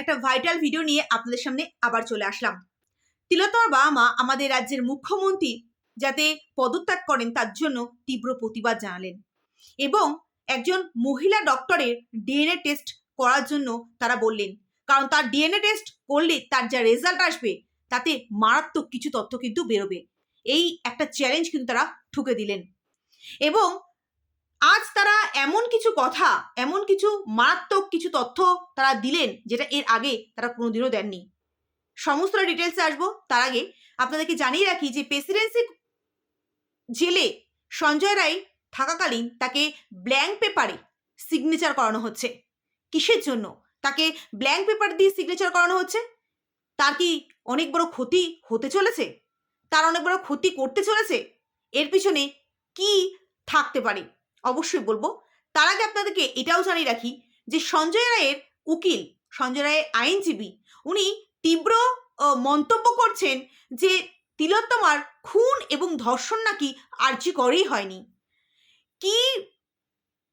একটা vital video নিয়ে আপনাদের সামনে আবার চলে আসলাম। তিলোত্তমার বাবা মা আমাদের রাজ্যের মুখ্যমন্ত্রী যাতে পদত্যাগ করেন, তার জন্য তীব্র প্রতিবাদ জানালেন এবং একজন মহিলা ডক্টরের ডিএনএ টেস্ট করার জন্য তারা বললেন। কারণ তার ডিএনএ টেস্ট করলে তার যা রেজাল্ট আসবে, তাতে মারাত্মক কিছু তথ্য কিন্তু বেরোবে। এই একটা চ্যালেঞ্জ কিন্তু তারা ঠুকে দিলেন। এবং আজ তারা এমন কিছু কথা, এমন কিছু মারাত্মক কিছু তথ্য তারা দিলেন যেটা এর আগে তারা কোনোদিনও দেননি। সমস্ত ডিটেলসে আসব। তার আগে আপনাদেরকে জানিয়ে রাখি যে প্রেসিডেন্সি জেলে সঞ্জয় রায় থাকাকালীন তাকে ব্ল্যাঙ্ক পেপারে সিগনেচার করানো হচ্ছে। কিসের জন্য? তাকে ব্ল্যাঙ্ক পেপার দিয়ে সিগনেচার করানো হচ্ছে? তার কি অনেক বড় ক্ষতি হতে চলেছে? তার অনেক বড় ক্ষতি করতে চলেছে? এর পিছনে কি থাকতে পারে? অবশ্যই বলব। তার আগে আপনাদেরকে এটাও জানিয়ে রাখি যে সঞ্জয় রায়ের উকিল, সঞ্জয় রায়ের আইনজীবী, উনি তীব্র মন্তব্য করছেন যে তিলোত্তমার খুন এবং ধর্ষণ নাকি আর্জি করেই হয়নি। কি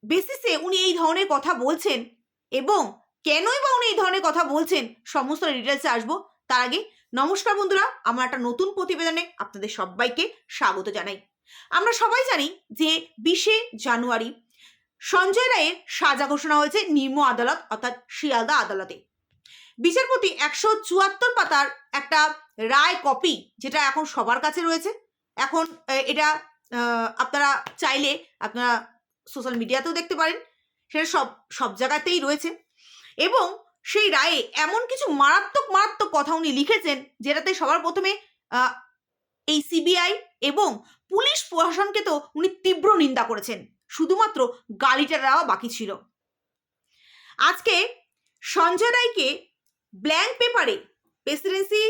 বেসিসে উনি এই ধরনের কথা বলছেন এবং কেনই বা উনি এই ধরনের কথা বলছেন সমস্ত ডিটেলসে আসব। তার আগে নমস্কার বন্ধুরা, আমার একটা নতুন প্রতিবেদনে আপনাদের সবাইকে স্বাগত জানাই। আমরা সবাই জানি যে বিশে জানুয়ারি সঞ্জয় রায়ের সাজা ঘোষণা হয়েছে নিম্ন আদালত, অর্থাৎ শিয়ালদা আদালতে। বিচারপতি একশো চুয়াত্তর পাতার একটা রায় কপি যেটা এখন সবার কাছে রয়েছে। এখন এটা আপনারা চাইলে আপনারা সোশ্যাল মিডিয়াতেও দেখতে পারেন। সেটা সব সব জায়গাতেই রয়েছে। এবং সেই রায়ে এমন কিছু মারাত্মক মারাত্মক কথা উনি লিখেছেন যেটাতে সবার প্রথমে এই সিবিআই এবং পুলিশ প্রশাসনকে তো উনি তীব্র নিন্দা করেছেন। শুধুমাত্র গালিটা দেওয়া বাকি ছিল। আজকে সঞ্জয় রায়কে ব্ল্যাঙ্ক পেপারে প্রেসিডেন্সি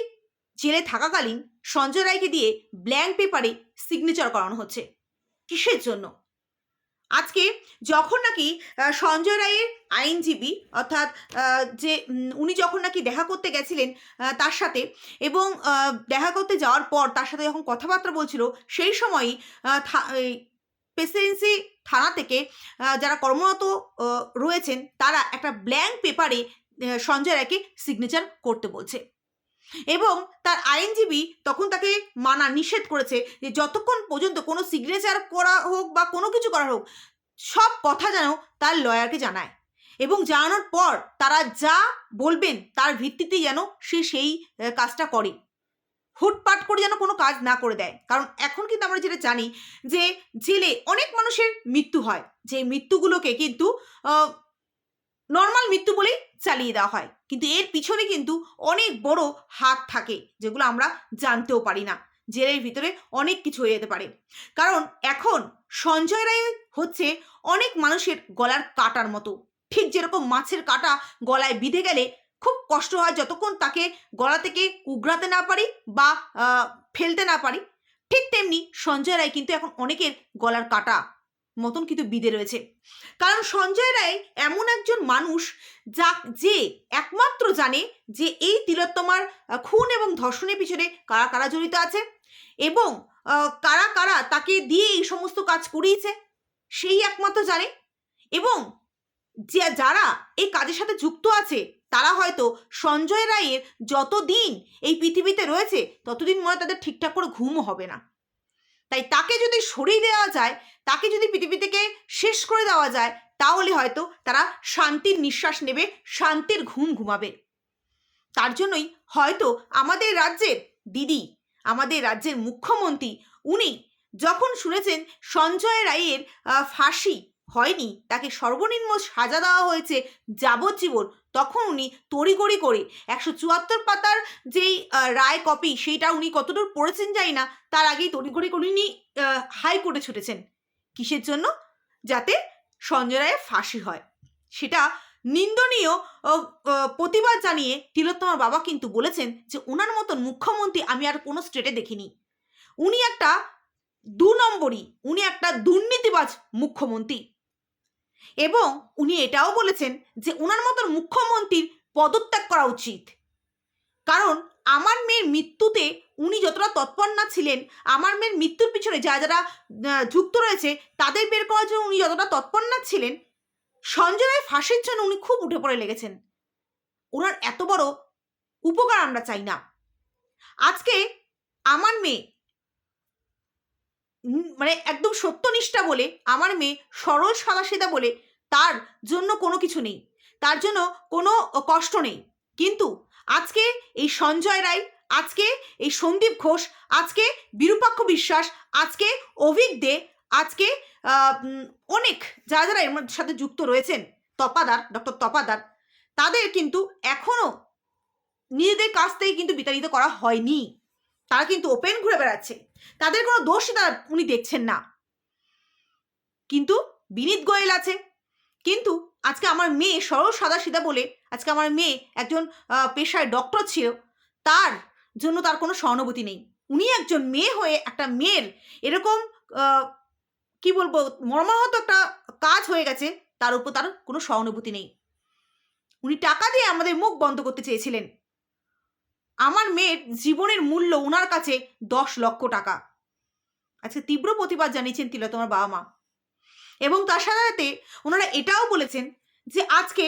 জেলে থাকাকালীন সঞ্জয় রায়কে দিয়ে ব্ল্যাঙ্ক পেপারে সিগনেচার করানো হচ্ছে। কিসের জন্য? আজকে যখন নাকি সঞ্জয় রায়ের আইনজীবী, অর্থাৎ যে উনি যখন নাকি দেখা করতে গেছিলেন তার সাথে এবং দেখা করতে যাওয়ার পর তার সাথে যখন কথাবার্তা বলছিল, সেই সময়ই প্রেসিডেন্সি থানা থেকে যারা কর্মরত রয়েছেন, তারা একটা ব্ল্যাঙ্ক পেপারে সঞ্জয় রায়কে সিগনেচার করতে বলছে। এবং তার আইনজীবী তখন তাকে মানা নিষেধ করেছে যে যতক্ষণ পর্যন্ত কোনো সিগনেচার করা হোক বা কোনো কিছু করা হোক, সব কথা যেন তার লয়ারকে জানায়। এবং জানানোর পর তারা যা বলবেন তার ভিত্তিতেই যেন সে সেই কাজটা করে। হুটপাট করে যেন কোনো কাজ না করে দেয়। কারণ এখন কিন্তু আমরা যেটা জানি যে জেলে অনেক মানুষের মৃত্যু হয়। যে মৃত্যুগুলোকে কিন্তু নর্মাল মৃত্যু বলেই চালিয়ে দেওয়া হয়। কিন্তু এর পিছনে কিন্তু অনেক বড় হাত থাকে, যেগুলো আমরা জানতেও পারি না। জেলের ভিতরে অনেক কিছু হয়ে যেতে পারে। কারণ এখন সঞ্জয় রায় হচ্ছে অনেক মানুষের গলার কাটার মতো। ঠিক যেরকম মাছের কাটা গলায় বিঁধে গেলে খুব কষ্ট হয় যতক্ষণ তাকে গলা থেকে উগড়াতে না পারি বা ফেলতে না পারি। ঠিক তেমনি সঞ্জয় রায় কিন্তু এখন অনেকের গলার কাটা মতন কিন্তু বিদে রয়েছে। কারণ সঞ্জয় রায় এমন একজন মানুষ যা যে একমাত্র জানে যে এই তিলোত্তমার খুন এবং ধর্ষণের পিছনে কারা কারা জড়িত আছে এবং কারা কারা তাকে দিয়ে এই সমস্ত কাজ করিয়েছে সেই একমাত্র জানে এবং যে যারা এই কাজের সাথে যুক্ত আছে তারা হয়তো সঞ্জয় রায়ের যতদিন এই পৃথিবীতে রয়েছে ততদিন মনে তাদের ঠিকঠাক করে ঘুমও হবে না। তাই তাকে যদি সরিয়ে দেওয়া যায়, তাকে যদি পৃথিবী থেকে শেষ করে দেওয়া যায়, তাহলে হয়তো তারা শান্তির নিঃশ্বাস নেবে, শান্তির ঘুম ঘুমাবে। তার জন্যই হয়তো আমাদের রাজ্যের দিদি, আমাদের রাজ্যের মুখ্যমন্ত্রী, উনি যখন শুনেছেন সঞ্জয় রায়ের ফাঁসি হয়নি। তাকে সর্বনিম্ন সাজা দেওয়া হয়েছে যাবজ্জীবন। তখন উনি তড়িগড়ি করে একশো চুয়াত্তর পাতার যেই রায় কপি সেইটা উনি কতদূর পড়েছেন জানি না, তার আগেই তড়িগড়ি করে উনি হাইকোর্টে ছুটেছেন। কিসের জন্য? যাতে সঞ্জয় রায়ের ফাঁসি হয়। সেটা নিন্দনীয় প্রতিবাদ জানিয়ে তিলোত্তমার বাবা কিন্তু বলেছেন যে ওনার মতন মুখ্যমন্ত্রী আমি আর কোনো স্টেটে দেখিনি। উনি একটা দু নম্বরই, উনি একটা দুর্নীতিবাজ মুখ্যমন্ত্রী। এবং উনি এটাও বলেছেন যে ওনার মতন মুখ্যমন্ত্রীর পদত্যাগ করা উচিত। কারণ আমার মেয়ের মৃত্যুতে উনি যতটা তৎপর না ছিলেন, আমার মেয়ের মৃত্যুর পিছনে যা যারা যুক্ত রয়েছে, তাদের বের করার জন্য উনি যতটা তৎপর না ছিলেন সঞ্জয় রায় ফাঁসির জন্য উনি খুব উঠে পড়ে লেগেছেন। ওনার এত বড় উপকার আমরা চাই না। আজকে আমার মেয়ে মানে একদম সত্যনিষ্ঠা বলে, আমার মেয়ে সরল সাদাসিধা বলে তার জন্য কোনো কিছু নেই। তার জন্য কোনো কষ্ট নেই। কিন্তু আজকে এই সঞ্জয় রায়, আজকে এই সন্দীপ ঘোষ, আজকে বিরূপাক্ষ বিশ্বাস, আজকে অভিক দে, আজকে অনেক যারা যারা এর সাথে যুক্ত রয়েছেন, তপাদার, ডক্টর তপাদার, তাদের কিন্তু এখনও নিজেদের কাছ থেকে কিন্তু বিতাড়িত করা হয়নি। তারা কিন্তু ওপেন ঘুরে বেড়াচ্ছে। তাদের কোনো দোষই তারা উনি দেখছেন না। কিন্তু বিনীত গোয়েল আছে। কিন্তু আজকে আমার মেয়ে সরল সাদা সিধা বলে আজকে আমার মেয়ে একজন পেশায় ডক্টর ছিল, তার জন্য তার কোনো সহানুভূতি নেই। উনি একজন মেয়ে হয়ে একটা মেয়ের এরকম কি বলব, মর্মাহত একটা কাজ হয়ে গেছে, তার উপর তার কোনো সহানুভূতি নেই। উনি টাকা দিয়ে আমাদের মুখ বন্ধ করতে চেয়েছিলেন। আমার মেয়ের জীবনের মূল্য ওনার কাছে দশ লক্ষ টাকা। আজকে তীব্র প্রতিবাদ জানিয়েছেন তিলোতমার বাবা মা। এবং তার সাথে সাথে ওনারা এটাও বলেছেন যে আজকে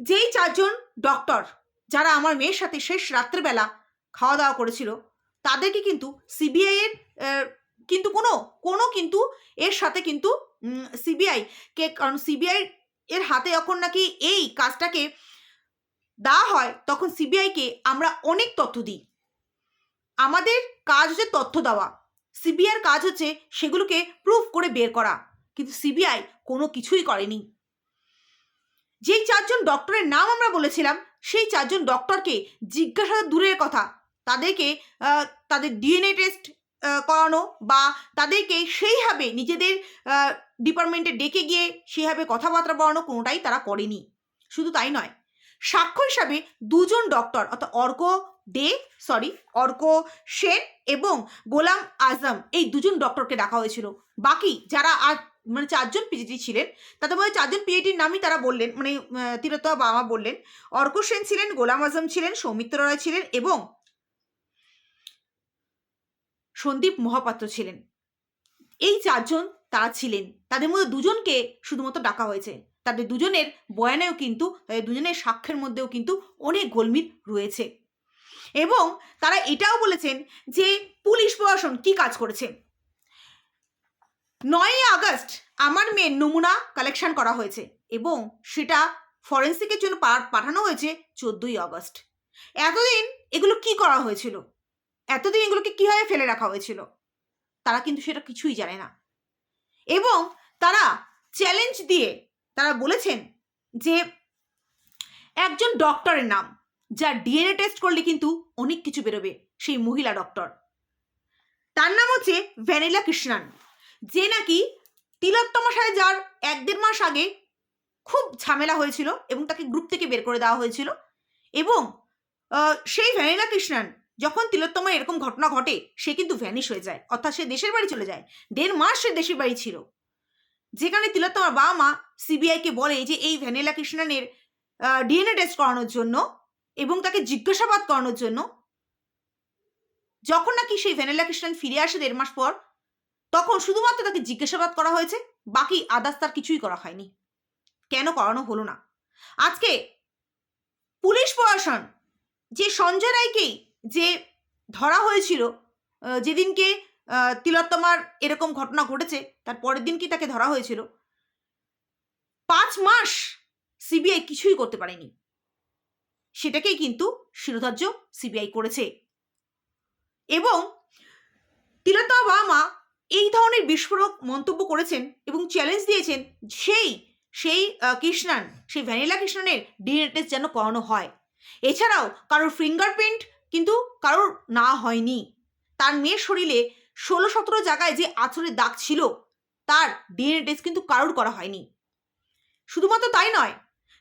যেই চারজন ডক্টর যারা আমার মেয়ের সাথে শেষ রাত্রেবেলা খাওয়া দাওয়া করেছিল, তাদেরকে কিন্তু সিবিআই এর কিন্তু কোনো কোনো কিন্তু এর সাথে কিন্তু সিবিআই কে, কারণ সিবিআই এর হাতে যখন নাকি এই কাজটাকে দেওয়া হয়, তখন সিবিআইকে আমরা অনেক তথ্য দিই। আমাদের কাজ হচ্ছে তথ্য দেওয়া। সিবিআইয়ের কাজ হচ্ছে সেগুলোকে প্রুফ করে বের করা। কিন্তু সিবিআই কোনো কিছুই করেনি। যেই চারজন ডক্টরের নাম আমরা বলেছিলাম, সেই চারজন ডক্টরকে জিজ্ঞাসা দূরের কথা। তাদেরকে তাদের ডিএনএ টেস্ট করানো বা তাদেরকে সেইভাবে নিজেদের ডিপার্টমেন্টে ডেকে গিয়ে সেইভাবে কথাবার্তা বলানো কোনোটাই তারা করেনি। শুধু তাই নয় সাক্ষ্য হিসাবে দুজন ডক্টর অর্থাৎ অর্ক দে সরি অর্ক সেন এবং গোলাম আজম, এই দুজন ডক্টরকে ডাকা হয়েছিল। বাকি যারা আর মানে চারজন পিজিটি ছিলেন, তাদের মধ্যে চারজন পিএইটির নামই তারা বললেন মানে তিরোতা বাবা বললেন। অর্ক সেন ছিলেন, গোলাম আজম ছিলেন, সৌমিত্র রায় ছিলেন এবং সন্দীপ মহাপাত্র ছিলেন। এই চারজন তারা ছিলেন। তাদের মধ্যে দুজনকে শুধুমাত্র ডাকা হয়েছে। তাদের দুজনের বয়ানেও কিন্তু দুজনের সাক্ষ্যের মধ্যেও কিন্তু অনেক গোলমিল রয়েছে। এবং তারা এটাও বলেছেন যে পুলিশ প্রশাসন কি কাজ করেছে? নয়ই আগস্ট আমার মেয়ের নমুনা কালেকশন করা হয়েছে এবং সেটা ফরেন্সিকের জন্য পাঠানো হয়েছে চোদ্দই আগস্ট। এতদিন এগুলো কি করা হয়েছিল? এতদিন এগুলোকে কীভাবে ফেলে রাখা হয়েছিল? তারা কিন্তু সেটা কিছুই জানে না। এবং তারা চ্যালেঞ্জ দিয়ে তারা বলেছেন যে একজন ডক্টরের নাম, যার ডিএনএ টেস্ট করলে কিন্তু অনেক কিছু বেরোবে, সেই মহিলা ডক্টর তার নাম হচ্ছে ভ্যানিলা কৃষ্ণান, যে নাকি তিলোত্তমার সাথে যার এক দেড় মাস আগে খুব ঝামেলা হয়েছিল এবং তাকে গ্রুপ থেকে বের করে দেওয়া হয়েছিল এবং সেই ভ্যানিলা কৃষ্ণান যখন তিলোত্তমা এরকম ঘটনা ঘটে, সে কিন্তু ভ্যানিশ হয়ে যায়। অর্থাৎ সে দেশের বাড়ি চলে যায়। দেড় মাস সে দেশের বাড়ি ছিল। যেখানে তিলোত্তমার বাবা মা সিবিআইকে বলে যে এই ভ্যানিলা কৃষ্ণানের ডিএনএ টেস্ট করানোর জন্য এবং তাকে জিজ্ঞাসাবাদ করানোর জন্য যখন নাকি সেই ভ্যানিলা কৃষ্ণান ফিরে আসে দেড় মাস পর, তখন শুধুমাত্র তাকে জিজ্ঞাসাবাদ করা হয়েছে, বাকি আদার্স তার কিছুই করা হয়নি। কেন করানো হলো না? আজকে পুলিশ প্রশাসন যে সঞ্জয় রায়কেই যে ধরা হয়েছিল যেদিনকে তিলোত্তমার এরকম ঘটনা ঘটেছে, তার পরের দিন কি তাকে ধরা হয়েছিল? পাঁচ মাস সিবিআই কিছুই করতে পারেনি। সেটাকেই কিন্তু শিরোধার্য সিবিআই করেছে। এবং তিলোত্তমা বাবা মা এই ধরনের বিস্ফোরক মন্তব্য করেছেন এবং চ্যালেঞ্জ দিয়েছেন সেই সেই কৃষ্ণান, সেই ভ্যানিলা কৃষ্ণানের ডিএনএ টেস্ট যেন করানো হয়। এছাড়াও কারোর ফিঙ্গারপ্রিন্ট কিন্তু কারোর না হয়নি। তার মেয়ের শরীরে ষোলো সতেরো জায়গায় যে আছরের দাগ ছিল, তার ডিএনএ টেস্ট কিন্তু কারোর করা হয়নি। শুধুমাত্র তাই নয়,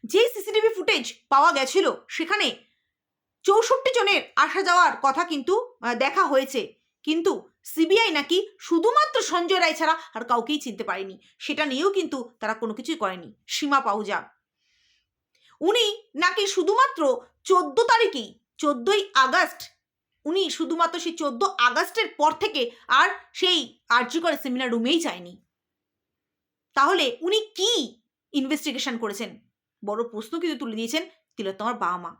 যেই সিসিটিভি ফুটেজ পাওয়া গেছিল, সেখানে চৌষট্টি জনের আসা যাওয়ার কথা কিন্তু দেখা হয়েছে। কিন্তু সিবিআই নাকি শুধুমাত্র সঞ্জয় রায় ছাড়া আর কাউকেই চিনতে পারেনি। সেটা নিয়েও কিন্তু তারা কোনো কিছুই করেনি। সীমা পাউজা উনি নাকি শুধুমাত্র চোদ্দ তারিখেই, চোদ্দই আগস্ট উনি শুধুমাত্র সেই চোদ্দ আগস্টের পর থেকে আর সেই আর্যিকর সেমিনার রুমেই যায়নি। তাহলে উনি কি ইনভেস্টিগেশন করেছেন? বড় প্রশ্ন কিন্তু তুলে দিয়েছেন তিলোত্তমার বাবা মা।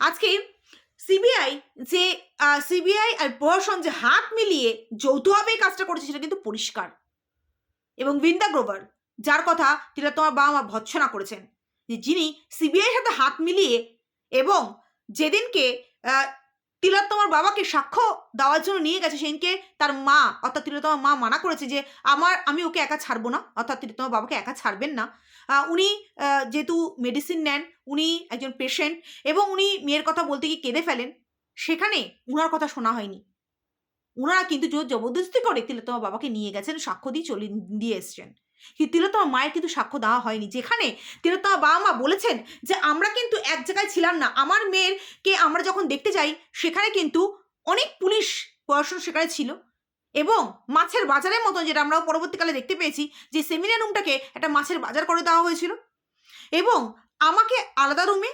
আজকে সিবিআই যে সিবিআই আর প্রশাসন যে হাত মিলিয়ে যৌথভাবে এই কাজটা করেছে সেটা কিন্তু পরিষ্কার। এবং বৃন্দা গ্রোভার যার কথা তিনি তোমার বাবা মা ভৎসনা করেছেন যিনি সিবিআইয়ের সাথে হাত মিলিয়ে এবং যেদিনকে তিলোত্তমার বাবাকে সাক্ষ্য দেওয়ার জন্য নিয়ে গেছে সেদিনকে তার মা। অর্থাৎ তিলোত্তমার মা মানা করেছে যে, আমার, আমি ওকে একা ছাড়বো না। অর্থাৎ তিলোত্তমার বাবাকে একা ছাড়বেন না। উনি যেহেতু মেডিসিন নেন, উনি একজন পেশেন্ট এবং উনি মেয়ের কথা বলতে গিয়ে কেঁদে ফেলেন। সেখানে উনার কথা শোনা হয়নি। উনারা কিন্তু জোর জবরদস্তি করে তিলোত্তমা বাবাকে নিয়ে গেছেন, সাক্ষ্য দিয়ে চলে, দিয়ে এসছেন। কিন্তু তিলোত্তমা মায়ের কিন্তু সাক্ষ্য দেওয়া হয়নি। যেখানে তিলোত্তমা বাবা মা বলেছেন যে, আমরা কিন্তু এক জায়গায় ছিলাম না। আমার মেয়েরকে আমরা যখন দেখতে যাই, সেখানে কিন্তু অনেক পুলিশ প্রশাসন সেখানে ছিল এবং মাছের বাজারের মতন যেটা আমরাও পরবর্তীকালে দেখতে পেয়েছি যে, সেমিনার রুমটাকে একটা মাছের বাজার করে দেওয়া হয়েছিল এবং আমাকে আলাদা রুমে,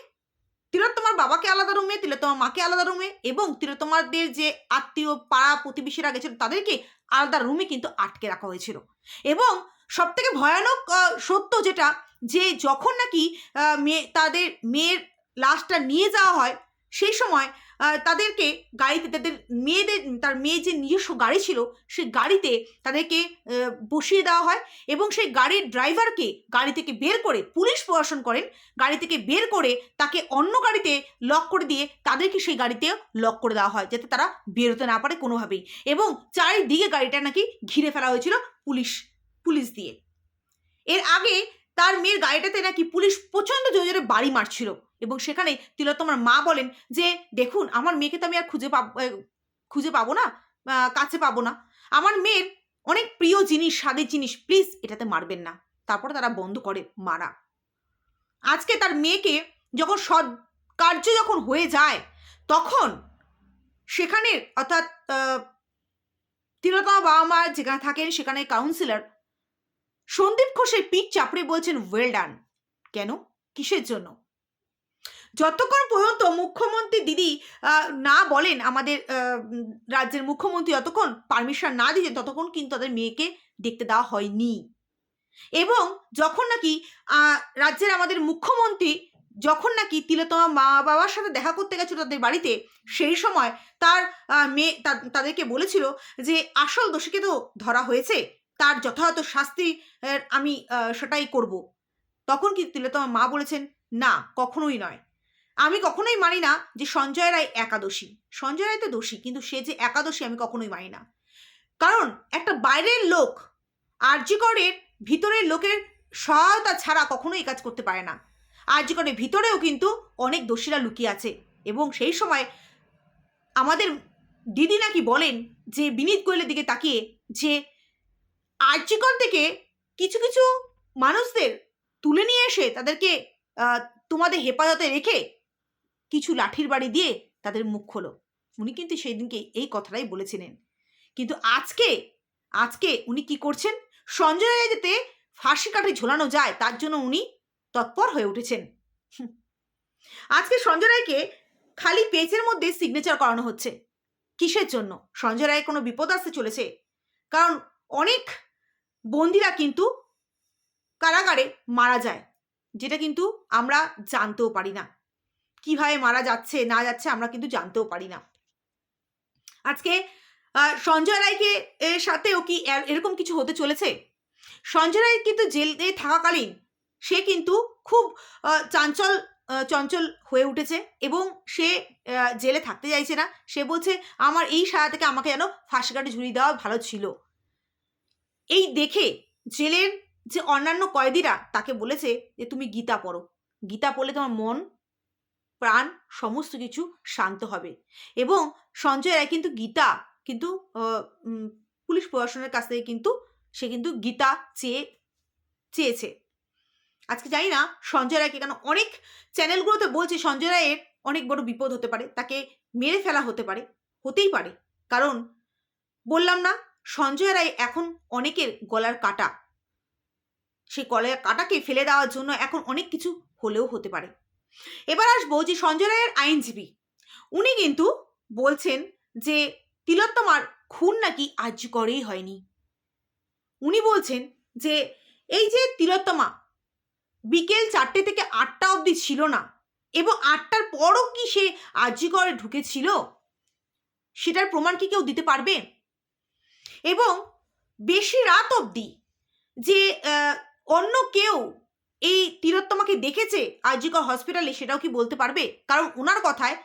তিলোত্তমার বাবাকে আলাদা রুমে, তিলোত্তমার মাকে আলাদা রুমে এবং তিলোত্তমাদের যে আত্মীয় পাড়া প্রতিবেশীরা গেছিল, তাদেরকে আলাদা রুমে কিন্তু আটকে রাখা হয়েছিল এবং সব থেকে ভয়ানক সত্য যেটা যে যখন নাকি মেয়ে তাদের মেয়ের লাশটা নিয়ে যাওয়া হয়, সেই সময় তাদেরকে গাড়িতে, তাদের মেয়েদের, তার মেয়ে যে নিজস্ব গাড়ি ছিল, সেই গাড়িতে তাদেরকে বসিয়ে দেওয়া হয় এবং সেই গাড়ির ড্রাইভারকে গাড়ি থেকে বের করে পুলিশ প্রশাসন করেন। গাড়ি থেকে বের করে তাকে অন্য গাড়িতে লক করে দিয়ে তাদেরকে সেই গাড়িতে লক করে দেওয়া হয়, যাতে তারা বেরোতে না পারে কোনোভাবেই। এবং চারিদিকে গাড়িটা নাকি ঘিরে ফেলা হয়েছিল পুলিশ পুলিশ দিয়ে। এর আগে তার মেয়ের গাড়িটাতে নাকি পুলিশ প্রচণ্ড জোরে জোরে বাড়ি মারছিল এবং সেখানে তিলোত্তমার মা বলেন যে, দেখুন, আমার মেয়েকে তো আমি আর খুঁজে পাব খুঁজে পাবো না কাছে পাবো না। আমার মেয়ের অনেক প্রিয় জিনিস, স্বাদের জিনিস, প্লিজ এটাতে মারবেন না। তারপরে তারা বন্ধ করে মারা। আজকে তার মেয়েকে যখন সৎ কার্য যখন হয়ে যায়, তখন সেখানে অর্থাৎ তিলোত্তমা বাবা মা যেখানে থাকেন, সেখানে কাউন্সিলর সন্দীপ ঘোষের পিঠ চাপড়ে বলছেন ওয়েল ডান কেন? কিসের জন্য? যতক্ষণ পর্যন্ত মুখ্যমন্ত্রী দিদি না বলেন আমাদের রাজ্যের মুখ্যমন্ত্রী যতক্ষণ পারমিশন না দিয়েছেন, ততক্ষণ কিন্তু তাদের মেয়েকে দেখতে দেওয়া হয়নি। এবং যখন নাকি রাজ্যের আমাদের মুখ্যমন্ত্রী যখন নাকি তিলোত্তমা মা বাবার সাথে দেখা করতে গেছিল তাদের বাড়িতে, সেই সময় তার মেয়ে তাদেরকে বলেছিল যে, আসল দোষীকে তো ধরা হয়েছে। তার যথাযথ শাস্তি আমি সেটাই করব। তখন কি তিলোত্তমা মা বলেছেন, না, কখনোই নয়। আমি কখনোই মানি না যে সঞ্জয় রায় একাদশী। সঞ্জয় রায় তো দোষী, কিন্তু সে যে একাদশী আমি কখনোই মানি না। কারণ একটা বাইরের লোক আর্যিকরের ভিতরের লোকের সহায়তা ছাড়া কখনোই কাজ করতে পারে না। আর্যিকরের ভিতরেও কিন্তু অনেক দোষীরা লুকিয়ে আছে এবং সেই সময় আমাদের দিদি নাকি বলেন যে, বিনীত গোয়েলের দিকে তাকিয়ে যে আর্যিকর থেকে কিছু কিছু মানুষদের তুলে নিয়ে এসে তাদেরকে তোমাদের হেফাজতে রেখে কিছু লাঠির বাড়ি দিয়ে তাদের মুখ খোলো। উনি কিন্তু সেই দিনকে এই কথাটাই বলেছিলেন। কিন্তু আজকে আজকে উনি কি করছেন? সঞ্জয় যাতে ফাঁসি কাঠে ঝোলানো যায়, তার জন্য উনি তৎপর হয়ে উঠেছেন। আজকে সঞ্জয় রায়কে খালি পেজের মধ্যে সিগনেচার করানো হচ্ছে। কিসের জন্য? সঞ্জয় রায় কোনো বিপদ আসতে চলেছে? কারণ অনেক বন্দিরা কিন্তু কারাগারে মারা যায়, যেটা কিন্তু আমরা জানতেও পারি না। কীভাবে মারা যাচ্ছে, না যাচ্ছে, আমরা কিন্তু জানতেও পারি না। আজকে সঞ্জয় রায়কে এর সাথেও কি এরকম কিছু হতে চলেছে? সঞ্জয় রায় কিন্তু জেলে থাকাকালীন সে কিন্তু খুব চাঞ্চল চঞ্চল হয়ে উঠেছে এবং সে জেলে থাকতে চাইছে না। সে বলছে, আমার এই সাজা থেকে আমাকে যেন ফাঁসি কাটে ঝুলিয়ে দেওয়া ভালো ছিল। এই দেখে জেলের যে অন্যান্য কয়েদিরা তাকে বলেছে যে, তুমি গীতা পড়ো। গীতা পড়লে তোমার মন, প্রাণ সমস্ত কিছু শান্ত হবে। এবং সঞ্জয় রায় কিন্তু গীতা, কিন্তু পুলিশ প্রশাসনের কাছ থেকে কিন্তু সে কিন্তু গীতা চেয়ে, চেয়েছে। আজকে জানি না সঞ্জয় রায়কে কেন, অনেক চ্যানেলগুলোতে বলছে সঞ্জয় রায়ের অনেক বড় বিপদ হতে পারে, তাকে মেরে ফেলা হতে পারে, হতেই পারে। কারণ বললাম না সঞ্জয় রায় এখন অনেকের গলার কাটা। সেই গলার কাটাকে ফেলে দেওয়ার জন্য এখন অনেক কিছু হলেও হতে পারে। এবার আসব যে সঞ্জয় রায়ের আইনজীবী। উনি কিন্তু বলছেন যে তিলোত্তমার খুন নাকি আজ করেই হয়নি। উনি বলছেন যে এই যে তিলোত্তমা বিকেল চারটে থেকে আটটা অবধি ছিল না এবং আটটার পরও কি সে আর্যিকরে ঢুকেছিল? সেটার প্রমাণ কি কেউ দিতে পারবে? এবং বেশি রাত অবধি যে অন্য কেউ এই তিলোত্তমাকে দেখেছে আরজিকর হসপিটালে সেটাও কি বলতে পারবে? কারণ ওনার কথায়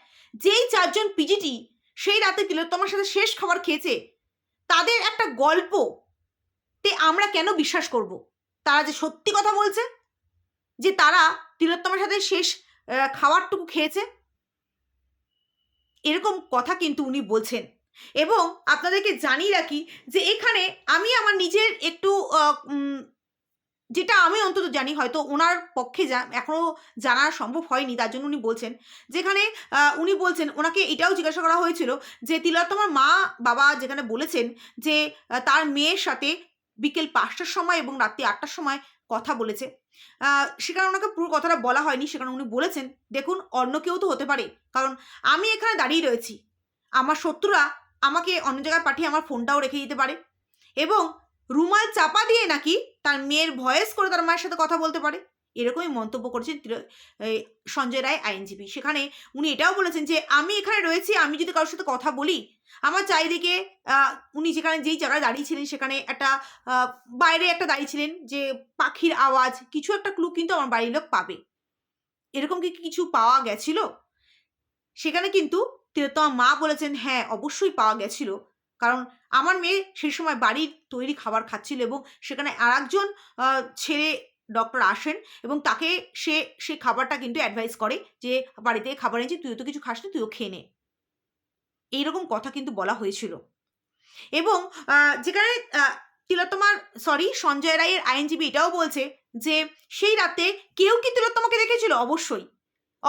যেই চারজন পিজিটি সেই রাতে তিলোত্তমার সাথে শেষ খাবার খেয়েছে, তাদের একটা গল্প তে আমরা কেন বিশ্বাস করব? তারা যে সত্যি কথা বলছে, যে তারা তিলোত্তমার সাথে শেষ খাবারটুকু খেয়েছে? এরকম কথা কিন্তু উনি বলছেন। এবং আপনাদেরকে জানিয়ে রাখি যে এখানে আমি আমার নিজের একটু যেটা আমি অন্তত জানি, হয়তো ওনার পক্ষে যা এখনও জানা সম্ভব হয়নি, তার জন্য উনি বলছেন, যেখানে উনি বলছেন, ওনাকে এটাও জিজ্ঞাসা করা হয়েছিল যে তিলোত্তমার মা বাবা যেখানে বলেছেন যে তার মেয়ের সাথে বিকেল পাঁচটার সময় এবং রাত্রি আটটার সময় কথা বলেছে। সেখানে ওনাকে পুরো কথাটা বলা হয়নি সেখানে উনি বলেছেন, দেখুন অন্য কেউ তো হতে পারে, কারণ আমি এখানে দাঁড়িয়ে রয়েছি। আমার শত্রুরা আমাকে অন্য জায়গায় পাঠিয়ে আমার ফোনটাও রেখে দিতে পারে। এবং রুমাল চাপা দিয়ে নাকি তার মেয়ের ভয়েস করে তার মায়ের সাথে কথা বলতে পারে। এরকমই মন্তব্য করেছেন সঞ্জয় রায় আইনজীবী। সেখানে উনি এটাও বলেছেন যে, আমি এখানে রয়েছি, আমি যদি কারোর সাথে কথা বলি, আমার চারিদিকে উনি যেখানে, যেই জায়গায় দাঁড়িয়েছিলেন সেখানে একটা বাইরে একটা দাঁড়িয়েছিলেন যে পাখির আওয়াজ, কিছু একটা ক্লু কিন্তু আমার বাড়ির লোক পাবে। এরকম কি কিছু পাওয়া গেছিল? সেখানে কিন্তু তিলোত্তমা মা বলেছেন হ্যাঁ অবশ্যই পাওয়া গেছিল। কারণ আমার মেয়ে সেই সময় বাড়ির তৈরি খাবার খাচ্ছিল এবং সেখানে আর একজন ছেলে ডক্টর আসেন এবং তাকে সে সে খাবারটা কিন্তু অ্যাডভাইস করে যে, বাড়িতে খাবার এনেছি, তুইও তো কিছু খাস না তুইও খেয়ে নে। এইরকম কথা কিন্তু বলা হয়েছিল। এবং যেখানে তিলোত্তমার সরি সঞ্জয় রায়ের আইনজীবী এটাও বলছে যে, সেই রাতে কেউ কি তিলোত্তমাকে দেখেছিল? অবশ্যই।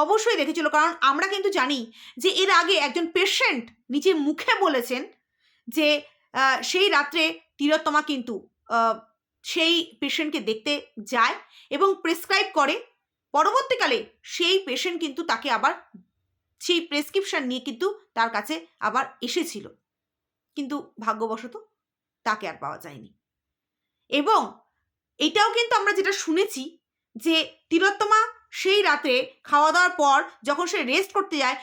অবশ্যই দেখেছিল, কারণ আমরা কিন্তু জানি যে এর আগে একজন পেশেন্ট নিজের মুখে বলেছেন যে সেই রাত্রে তিলোত্তমা কিন্তু সেই পেশেন্টকে দেখতে যায় এবং প্রেসক্রাইব করে। পরবর্তীকালে সেই পেশেন্ট কিন্তু তাকে আবার, সেই প্রেসক্রিপশন নিয়ে কিন্তু তার কাছে আবার এসেছিল। কিন্তু ভাগ্যবশত তাকে আর পাওয়া যায়নি। এবং এটাও কিন্তু আমরা যেটা শুনেছি যে তিলোত্তমা সেই রাতে খাওয়া দাওয়ার পর যখন সে রেস্ট করতে যায়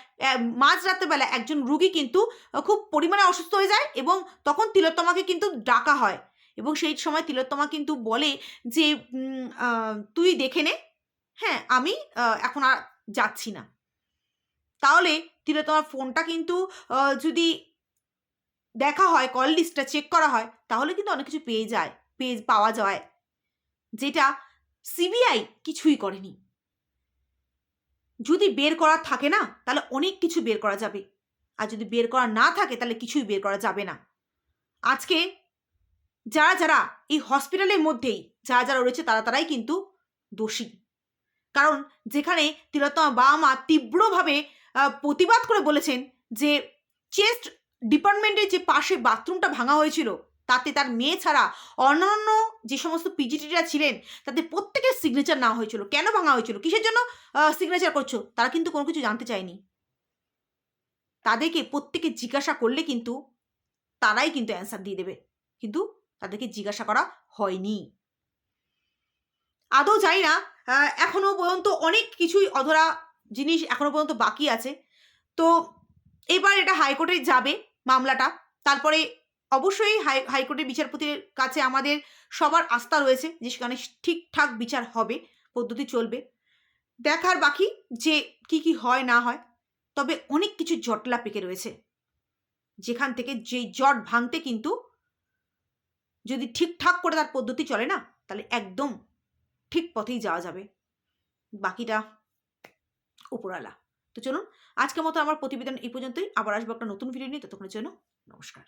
মাঝ রাতেবেলা একজন রুগী কিন্তু খুব পরিমাণে অসুস্থ হয়ে যায় এবং তখন তিলোত্তমাকে কিন্তু ডাকা হয়। এবং সেই সময় তিলোত্তমা কিন্তু বলে যে তুই দেখে নে। হ্যাঁ আমি এখন আর যাচ্ছি না। তাহলে তিলোত্তমার ফোনটা কিন্তু যদি দেখা হয় কল লিস্টটা চেক করা হয়, তাহলে কিন্তু অনেক কিছু পেয়ে যায়, পেয়ে, পাওয়া যায়। যেটা সিবিআই কিছুই করেনি। যদি বের করা থাকে না, তাহলে অনেক কিছু বের করা যাবে। আর যদি বের করা না থাকে, তাহলে কিছুই বের করা যাবে না। আজকে যারা যারা এই হসপিটালের মধ্যেই, যারা যারা রয়েছে, তারা, তারাই কিন্তু দোষী। কারণ যেখানে তিলোত্তমা বাবা মা তীব্রভাবে প্রতিবাদ করে বলেছেন যে চেস্ট ডিপার্টমেন্টের যে পাশে বাথরুমটা ভাঙা হয়েছিল তাতে তার মেয়ে ছাড়া অন্যান্য যে সমস্ত পিজিটিরা ছিলেন, তাদের প্রত্যেকের সিগনেচার নেওয়া হয়েছিল। কেন ভাঙা হয়েছিল? কিসের জন্য সিগনেচার করছ? তারা কিন্তু কোনো কিছু জানতে চায়নি। তাদেরকে প্রত্যেকে জিজ্ঞাসা করলে কিন্তু তারাই কিন্তু অ্যান্সার দিয়ে দেবে। কিন্তু তাদেরকে জিজ্ঞাসা করা হয়নি। আদৌ যাই না এখনও পর্যন্ত অনেক কিছুই অধরা জিনিস এখনও পর্যন্ত বাকি আছে। তো, এবার এটা হাইকোর্টে যাবে মামলাটা। তারপরে অবশ্যই হাই, হাইকোর্টের বিচারপতির কাছে আমাদের সবার আস্থা রয়েছে যে সেখানে ঠিকঠাক বিচার হবে, পদ্ধতি চলবে। দেখার বাকি যে কি কি হয়, না হয়, তবে অনেক কিছু জটলা পেকে রয়েছে। যেখান থেকে যেই জট ভাঙতে কিন্তু যদি ঠিকঠাক করে তার পদ্ধতি চলে না, তাহলে একদম ঠিক পথেই যাওয়া যাবে। বাকিটা উপরালা তো চলুন, আজকের মতো আমার প্রতিবেদন এই পর্যন্তই। আবার আসব একটা নতুন ভিডিও নিয়ে। ততক্ষণের জন্য নমস্কার।